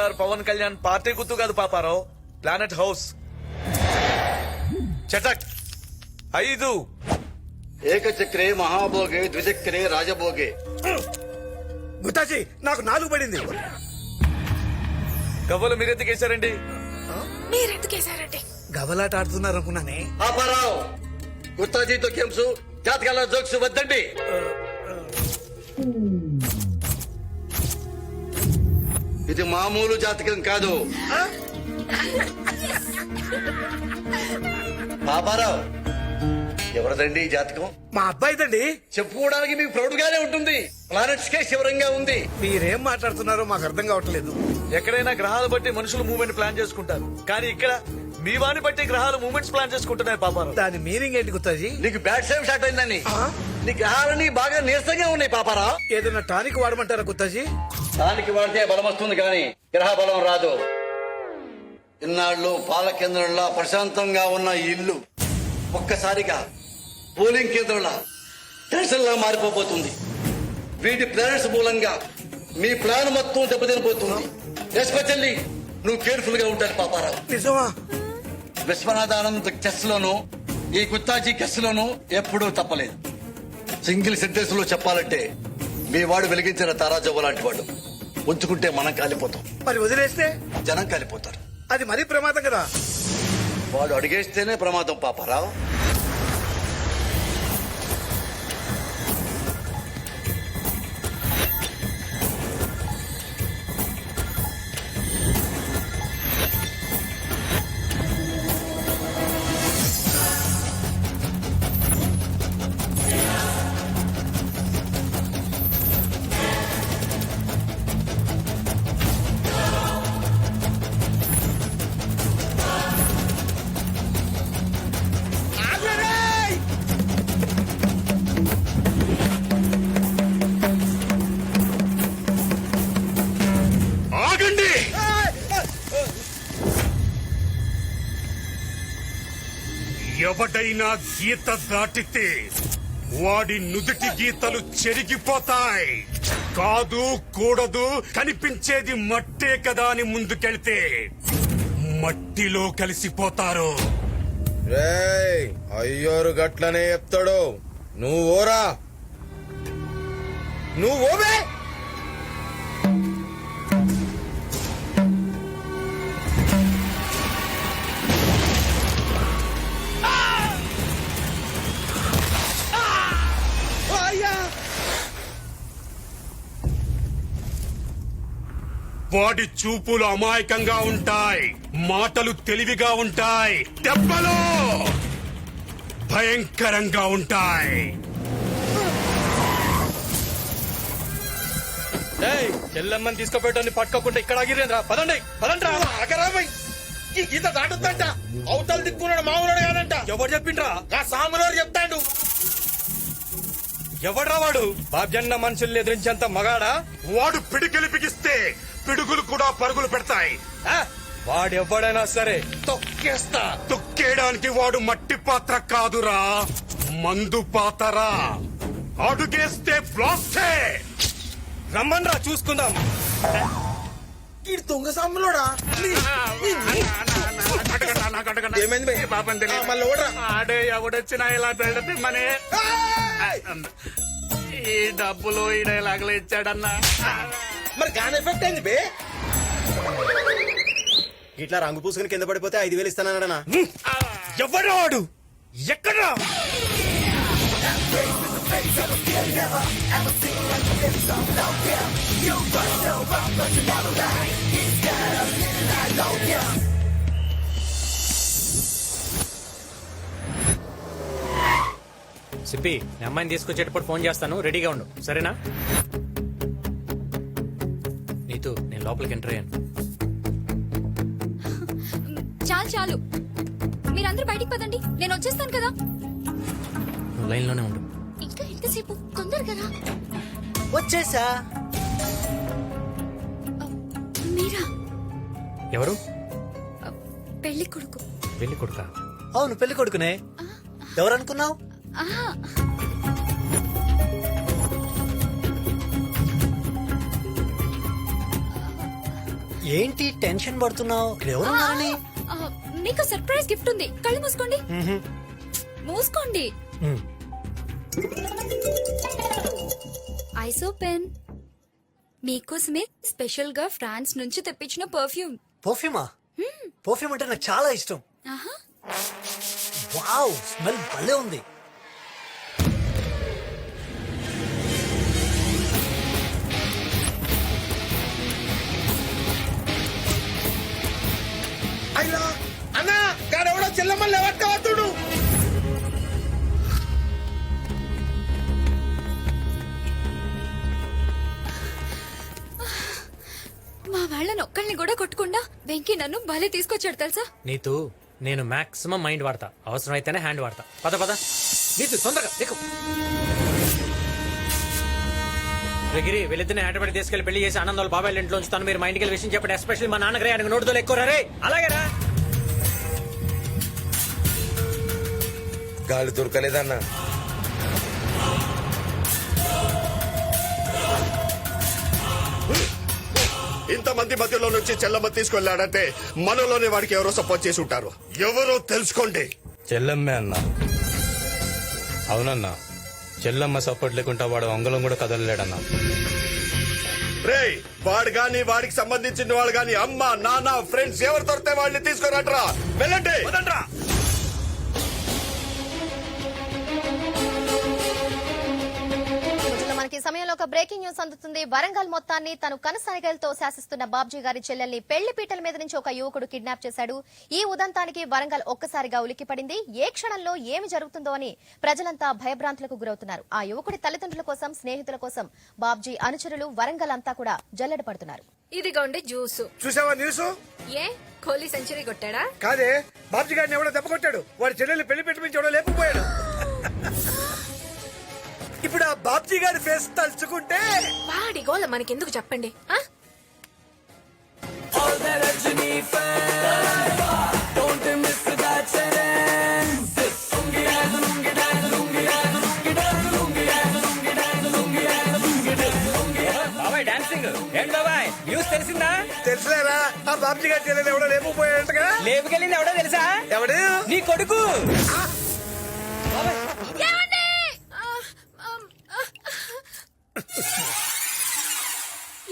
Sir Pawan Kalyan party గుర్తు కాదు Paparao. Planet house చటక్. ఐదు. ఏకచక్రే మహాభోగే ద్విచక్రే రాజభోగే. గుత్తాజీ నాకు నాలుగు పడింది. గవ్వలు మీరెందుకు వేశారండి? మీరెందుకేశారండి? గవలాట ఆడుతున్నారు అనుకున్నానే పాపారావు గుత్తాజీతో గేమ్స్ జాతకాల జోక్స్ వద్దండి. ఇది మామూలు జాతకం కాదు. పాపారావు ఎవరిదండి ఈ జాతకం? మా అబ్బాయిదండి. చెప్పుకోవడానికి మీకు ప్రౌడ్గానే ఉంటుంది. ప్లానెట్స్ కే శివరంగా ఉంది. మీరేం మాట్లాడుతున్నారో మాకు అర్థం కావట్లేదు. ఎక్కడైనా గ్రహాలు బట్టి మనుషులు మూవ్మెంట్ ప్లాన్ చేసుకుంటారు. కానీ ఇక్కడ మీ వాని బట్టి గ్రహాలు మూవ్మెంట్స్ ప్లాన్ చేసుకుంటున్నాయి పాపారావు. దాని మీనింగ్ ఏంటి గుత్తాజీ? నీకు బ్యాడ్ సేమ్ స్టార్ట్ అయిందని నీ గ్రహాలన్నీ బాగా నీరసంగా ఉన్నాయి పాపారావు. ఏదైనా టానిక్ వాడమంటారా గుత్తాజీ? దానికి వాడితే బలం వస్తుంది కానీ గ్రహ బలం రాదు. ఇన్నాళ్ళు పాల కేంద్రంలా ప్రశాంతంగా ఉన్న ఇల్లు ఒక్కసారిగా పోలింగ్ కేంద్రంలా టెన్షన్ లా మారిపోబోతుంది. వీటి ప్లానెట్స్ మూలంగా మీ ప్లాన్ మొత్తం దెబ్బతినిపోతుంది. ఎస్పెషల్లీ నువ్వు కేర్ఫుల్గా ఉంటాను పాపారావు. నిజమా? విశ్వనాథానంద్ లోను ఈ గుత్తాజీ లోను ఎప్పుడూ తప్పలేదు. సింగిల్ సెంటెన్స్లో చెప్పాలంటే మీ వాడు వెలిగించిన తారాజవ్వ లాంటి వాడు. ఉంచుకుంటే మనం కాలిపోతాం. మరి వదిలేస్తే? జనం కాలిపోతారు. అది మరీ ప్రమాదం కదా. వాడు అడిగేస్తేనే ప్రమాదం పాపారావు. ఎవడైనా గీత దాటితే వాడి నుదుటి గీతలు చెరిగిపోతాయి. కాదు కూడదు కనిపించేది మట్టే కదా అని ముందుకెళ్తే మట్టిలో కలిసిపోతారు. అయ్యోరు గట్లనే చెప్తాడు. నువ్వు ఓరా నువ్వు ఓవే వాడి చూపులు అమాయకంగా ఉంటాయి. మాటలు తెలివిగా ఉంటాయి. దెబ్బలు భయంకరంగా ఉంటాయి. చెల్లెమ్మని తీసుకుపోయటాన్ని పట్టుకోకుండా ఇక్కడ ఆగిరేంద్రా పదండి పదండి అగరాబాయ్ ఈ గీత దాటుద్దంట. అవతల దిక్కున్నాడు మామూలు కాదంట. ఎవరు చెప్పిండ్రా? ఆ సాములు చెప్తాడు. ఎవడ్రా వాడు? బాబ్జన్న మనుషుల్ని ఎదిరించేంత మగాడా? వాడు పిడికిలి బిగిస్తే పిడుగులు కూడా పరుగులు పెడతాయి? వాడెవ్వడైనా సరే తొక్కేస్తా తొక్కేయడానికి వాడు మట్టి పాత్ర కాదురా మందు పాతరా అడుగేస్తే బ్లాస్టే రమ్మన్రా చూసుకుందాం ఈ దొంగ సాములోడా ఏమైంది భయ్? ఆ, మళ్ళీ ఓడరా. ఆడే ఎవడొచ్చినా ఇలా పెడితే మనే ఈ డబ్బులు ఈ డైలాగులు ఇచ్చాడన్నా మరి గాన్ ఎఫెక్ట్ అయింది బే? ఇట్లా రంగు పూసుకుని కింద పడిపోతే ఐదు వేలు ఇస్తానన్నా ఎవడ్రా వాడు? ఎక్కడ్రా? సిప్పి అమ్మాయిని తీసుకొచ్చేటప్పుడు ఫోన్ చేస్తాను. రెడీగా ఉండు. సరేనా? లోపలికి ఎంటర్ అయ్యాను. చాలు చాలు. మీరందరూ బయటికి పదండి. నేను వచ్చేస్తాను కదా. నువ్వు లైన్లోనే ఉండు. ఇంకా ఎంతసేపు? తొందరగా రా. వచ్చేసా. మీరా? ఎవరు? పెళ్ళి కొడుకు. వెళ్ళి కొడుక? అవును పెళ్ళి కొడుకునే. ఎవరనుకున్నావు? ఆహా. ఏంటి టెన్షన్ పడుతున్నావు? ఇక్కడ ఎవరు ఉన్నారని ఆ, మీకు సర్ప్రైజ్ గిఫ్ట్ ఉంది. కళ్ళు మూసుకోండి. మూసుకోండి. Eyes open. మీకోసమే స్పెషల్గా ఫ్రాన్స్ నుంచి తెప్పించిన పర్ఫ్యూమ్. పర్ఫ్యూమా? పర్ఫ్యూమ్ అంటే నాకు చాలా ఇష్టం. ఆహా. వావ్ స్మెల్ భలే ఉంది. చెల్లమ్మల్ని ఎవట్టుడు మా వాళ్ళని ఒక్కళ్ళని కూడా కొట్టకుండా వెంకీ నన్ను భలే తీసుకొచ్చాడు తెలుసా? నీతు నేను మాక్సిమం మైండ్ వాడతా. అవసరం అయితేనే హ్యాండ్ వాడతా. పద పద. నీతు తొందరగా ఎక్కు గిరి వీళ్ళిద్దరిని హైదరాబాద్ తీసుకెళ్ళి పెళ్ళి చేసి ఆనందాలు బాబాయ్ ఇంట్లో ఉంచుతాను మీరు మా ఇంటికి విషయం చెప్పండి. ఎస్పెషల్లీ మా నాన్నగారే ఆయనకు నోటుతో ఎక్కువ రే అలాగేరా గాలి దొరకలేదన్నా. ఇంతమంది మధ్యలో నుంచి చెల్లమ్మ తీసుకెళ్ళాడంటే మనలోనే వాడికి ఎవరో సపోర్ట్ చేసి ఉంటారు. ఎవరో తెలుసుకోండి. చెల్లమ్మే అన్న. అవునన్నా. చెల్లమ్మ సపోర్ట్ లేకుండా వాడు అంగళం కూడా కదలలేడన్నా. రే వాడు గాని వాడికి సంబంధించిన వాడు గాని అమ్మ నాన్న ఫ్రెండ్స్ ఎవరు దొరికితే వాళ్ళని తీసుకురంట్రా? వెళ్ళండి. సమయంలో ఒక బ్రేకింగ్ న్యూస్ అందుతుంది. వరంగల్ మొత్తాన్ని తను కనసాగలతో శాసిస్తున్న బాబ్జీ గారి చెల్లెల్ని పెళ్ళి పీటల మీద నుంచి ఒక యువకుడు కిడ్నాప్ చేశాడు. ఈ ఉదంతానికి వరంగల్ ఒక్కసారిగా ఉలిక్కిపడింది ఏ క్షణంలో ఏమి జరుగుతుందో అని ప్రజలంతా భయభ్రాంతులకు గురవుతున్నారు. ఆ యువకుడి తల్లిదండ్రుల కోసం స్నేహితుల కోసం బాబ్జీ అనుచరులు వరంగల్ అంతా కూడా జల్లెడ పడుతున్నారు. ఇదిగోండి జ్యూస్. చూసావా న్యూస్? ఏ? కోహ్లీ సెంచరీ కొట్టాడా? కాదే బాబ్జీ గారిని ఎవడో దెబ్బ కొట్టాడు. వాడి చెల్లెల్ని పెళ్ళి పెట్టి నుంచి ఎవడో లేకపోయాడు ఇప్పుడు ఆ బాబ్జీ గారి ఫేస్ తలుచుకుంటే? వాడి గోల మనకెందుకు చెప్పండి ఆ? బాబాయ్ డాన్సింగ్ ఏం బాబాయ్ న్యూస్ తెలిసిందా? తెలుసులేరా ఆ బాబ్జీ గారి చెల్లెలు ఎవడో లేకపోయాడంటగా లేపుకెళ్ళింది ఎవడో తెలుసా? ఎవడు? నీ కొడుకు? ఆ, ఆ, ఆ.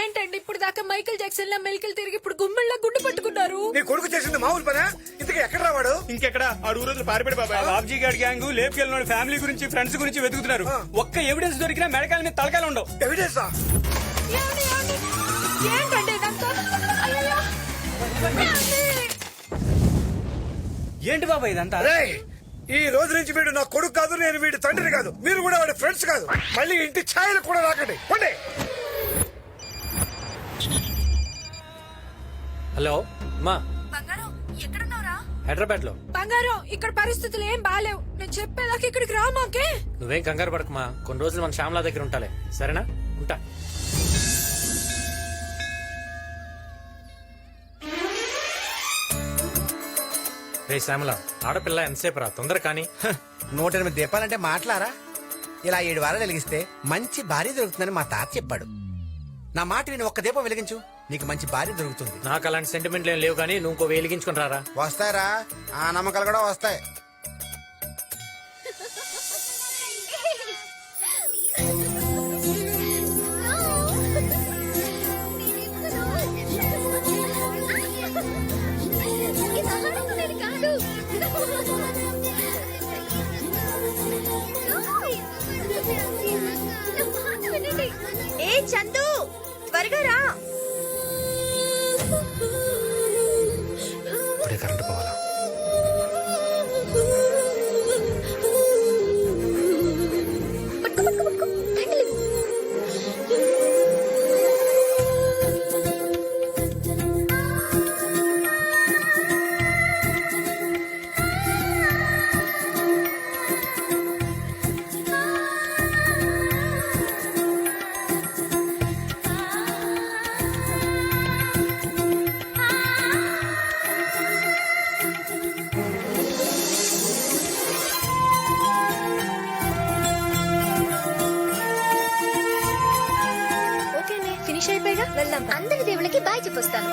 ఏంటండి ఇప్పుడు దాకా మైకేల్ జాక్సన్ లా మెలికలు తిరిగి ఇప్పుడు గుమ్మెళ్ళ గుండు పట్టుకున్నారు? నీ కొడుకు చేసింది మామూలు పనా? ఇంతకు ఎక్కడ రావాడు? ఇంకెక్కడ? ఆడు ఊరు పారిపడి బాబాయ్. బాబ్జీ గారి గ్యాంగ్ లేపుకెళ్ళిన ఫ్యామిలీ గురించి ఫ్రెండ్స్ గురించి వెతుకుతున్నారు. ఒక్క ఎవిడెన్స్ దొరికినా మెడకాల మీద తలకాయలు ఉండవు. ఎవిడెన్సా ఏమండి, ఏమండి? ఏంటండి ఇదంతా? అయ్యయ్యో. ఏమండి? ఏంటి బాబాయ్ ఇదంతా ఈ రోజు నుంచి వీడు నా కొడుకు కాదు నేను వీడి తండ్రిని కాదు. మీరు కూడా వాడి ఫ్రెండ్స్ కాదు. మళ్ళీ ఇంటి ఛాయలు కూడా రాకండి. పండి. హలో మా బంగారం ఎక్కడున్నావురా? హైదరాబాద్లో బంగారం ఇక్కడ పరిస్థితులు ఏం బాలేవు నేను చెప్పేదాకా ఇక్కడికి రా మాకే. నువ్వేం కంగారు పడకమా కొన్ని రోజులు మన శ్యామలా దగ్గర ఉంటాలే. సరేనా? ఉంటా. రే శ్యామల ఆడపిల్ల ఎంతసేపు రా తొందర కానీ. నూట ఎనిమిది దీపాలంటే మాట్లారా? ఇలా ఏడు వారాలు వెలిగిస్తే మంచి భార్య దొరుకుతుందని మా తాత చెప్పాడు. నా మాట విని ఒక్క దీపం వెలిగించు నీకు మంచి భార్య దొరుకుతుంది. నాకు అలాంటి సెంటిమెంట్లు ఏం లేవు కానీ నువ్వు ఇంకో వెలిగించుకుని రారా? వస్తాయరా. ఆ నమ్మకాలు కూడా వస్తాయి. ఏ చందు త్వరగా రా. వెళ్దాం. అందరి దేవుళ్ళకి బాయ్ చెప్పొస్తాను.